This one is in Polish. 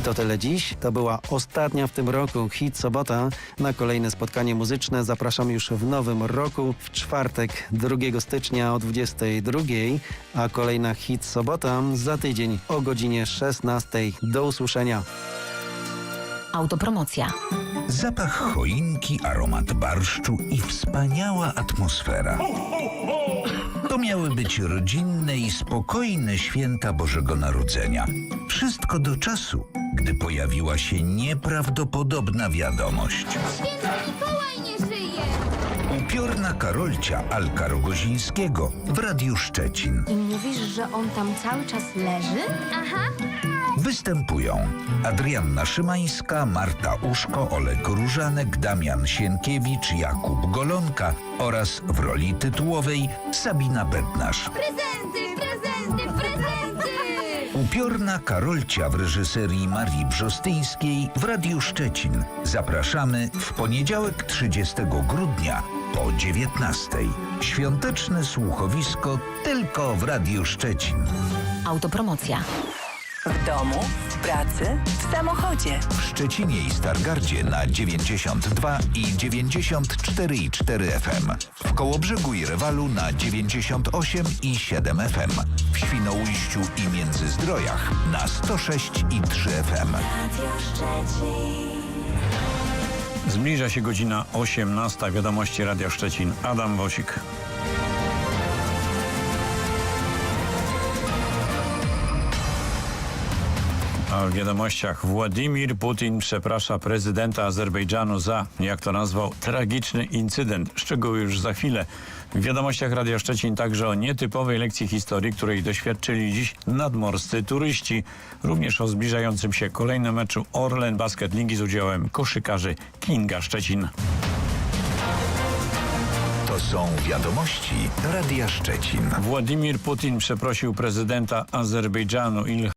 to tyle dziś. To była ostatnia w tym roku hit sobota. Na kolejne spotkanie muzyczne zapraszam już w nowym roku, w czwartek 2 stycznia o 22, a kolejna hit sobota za tydzień o godzinie 16. Do usłyszenia. Autopromocja. Zapach choinki, aromat barszczu i wspaniała atmosfera. To miały być rodzinne i spokojne święta Bożego Narodzenia. Wszystko do czasu, gdy pojawiła się nieprawdopodobna wiadomość. Święty Mikołaj nie żyje! Upiorna Karolcia Alka Rogozińskiego w Radiu Szczecin. I mówisz, że on tam cały czas leży? Aha, Występują Adrianna Szymańska, Marta Uszko, Olek Różanek, Damian Sienkiewicz, Jakub Golonka oraz w roli tytułowej Sabina Bednarz. prezenty, prezenty, prezenty! Upiorna Karolcia w reżyserii Marii Brzostyńskiej w Radiu Szczecin. Zapraszamy w poniedziałek 30 grudnia po 19. Świąteczne słuchowisko tylko w Radiu Szczecin. Autopromocja. W domu, w pracy, w samochodzie. W Szczecinie i Stargardzie na 92 i 94,4 FM. W Kołobrzegu i Rewalu na 98 i 7 FM. W Świnoujściu i Międzyzdrojach na 106 i 3 FM. Zbliża się godzina 18. Wiadomości Radia Szczecin. Adam Wosik. A w wiadomościach Władimir Putin przeprasza prezydenta Azerbejdżanu za, jak to nazwał, tragiczny incydent. Szczegóły już za chwilę. W wiadomościach Radia Szczecin także o nietypowej lekcji historii, której doświadczyli dziś nadmorscy turyści. Również o zbliżającym się kolejnym meczu Orlen Basket Ligi z udziałem koszykarzy Kinga Szczecin. To są wiadomości Radia Szczecin. Władimir Putin przeprosił prezydenta Azerbejdżanu Ilham